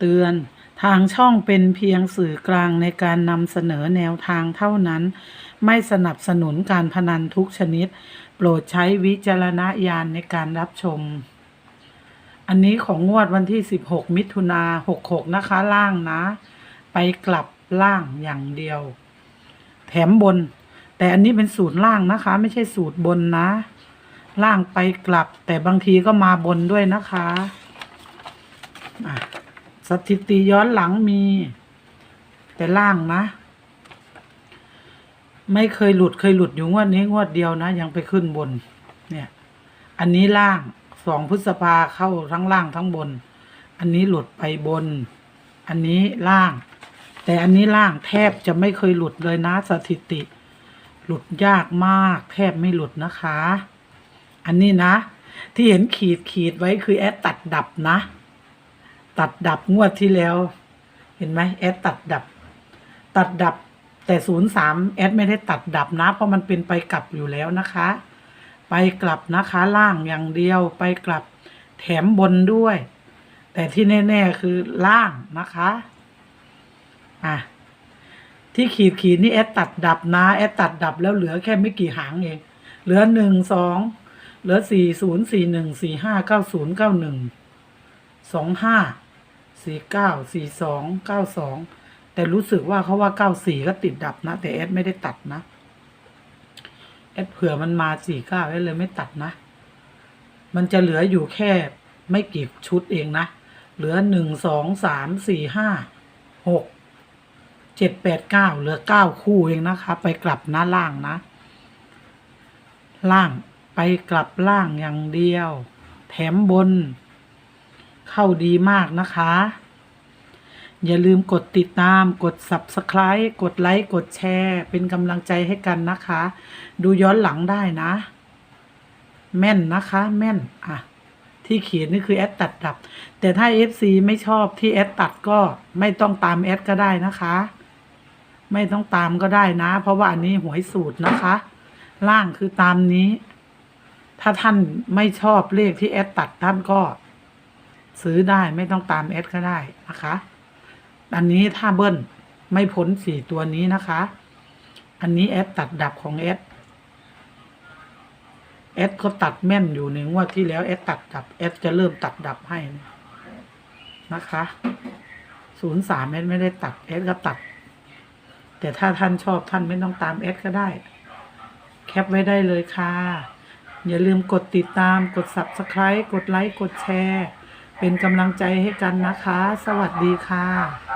เตือน ทางช่องเป็นเพียงสื่อกลางในการนำเสนอแนวทางเท่านั้น ไม่สนับสนุนการพนันทุกชนิด โปรดใช้วิจารณญาณในการรับชม อันนี้ของงวดวันที่ 16 มิถุนา66 นะคะล่างนะ ไปกลับล่างอย่างเดียว แถมบน แต่อันนี้เป็นสูตรล่างนะคะ ไม่ใช่สูตรบนนะ ล่างไปกลับ แต่บางทีก็มาบนด้วยนะคะ อะ สถิติย้อนหลังมี แต่ล่างนะ ไม่เคยหลุดเคยหลุดอยู่งวดนี้งวดเดียวนะ ยังไปขึ้นบน เนี่ย อันนี้ล่างสองพฤษภาเข้าทั้งล่างทั้งบน อันนี้หลุดไปบน อันนี้ล่าง แต่อันนี้ล่างแทบจะไม่เคยหลุดเลยนะ สถิติ หลุดยากมาก แทบไม่หลุดนะคะ อันนี้นะ ที่เห็นขีดขีดไว้คือแอดตัดดับนะ ตัดดับงวดที่แล้ว เห็นไหมแอดตัดดับ ตัดดับแต่ศูนย์สามแอดไม่ได้ตัดดับนะ เพราะมันเป็นไปกลับอยู่แล้วนะคะ ไปกลับนะคะล่างอย่างเดียวไปกลับแถมบนด้วย แต่ที่แน่ ๆ คือล่างนะคะอะที่ขีดขีดนี่แอดตัดดับนะแอดตัดดับแล้วเหลือแค่ไม่กี่หางเองเหลือหนึ่งสองเหลือสี่ศูนย์สี่หนึ่งสี่ห้าเก้าศูนย์เก้าหนึ่งสองห้า สี่เก้าสี่สองเก้าสองแต่รู้สึกว่าเขาว่าเก้าสี่ก็ติดดับนะ แต่แอดไม่ได้ตัดนะแอดเผื่อมันมาสี่เก้าเลยไม่ตัดนะ มันจะเหลืออยู่แค่ไม่กี่ชุดเองนะ เหลือหนึ่งสองสามสี่ห้าหกเจ็ดแปดเก้าเหลือเก้าคู่เองนะคะ ไปกลับนะล่างนะ ล่างไปกลับล่างอย่างเดียว แถมบน เข้าดีมากนะคะ อย่าลืมกดติดตาม กด subscribe กดไลค์ กดแชร์ เป็นกำลังใจให้กันนะคะ ดูย้อนหลังได้นะ แม่นนะคะ แม่น อะ ที่เขียนนี่คือแอดตัดดับ แต่ถ้า FC ไม่ชอบที่แอดตัดก็ไม่ต้องตามแอดก็ได้นะคะ ไม่ต้องตามก็ได้นะ เพราะว่าอันนี้หวยสูตรนะคะ ล่างคือตามนี้ถ้าท่านไม่ชอบเลขที่แอดตัดท่านก็ ซื้อได้ไม่ต้องตามแอดก็ได้นะคะ อันนี้ถ้าเบิ้ลไม่พ้นสี่ตัวนี้นะคะ อันนี้แอดตัดดับของแอดแอดก็ตัดแม่นอยู่ในงวดที่แล้วแอดตัดดับแอดจะเริ่มตัดดับให้นะคะศูนย์สามแอดไม่ได้ตัดแอดก็ตัด แต่ถ้าท่านชอบท่านไม่ต้องตามแอดก็ได้ แคปไว้ได้เลยค่ะ อย่าลืมกดติดตามกด subscribe กดไลค์กดแชร์ เป็นกำลังใจให้กันนะคะ สวัสดีค่ะ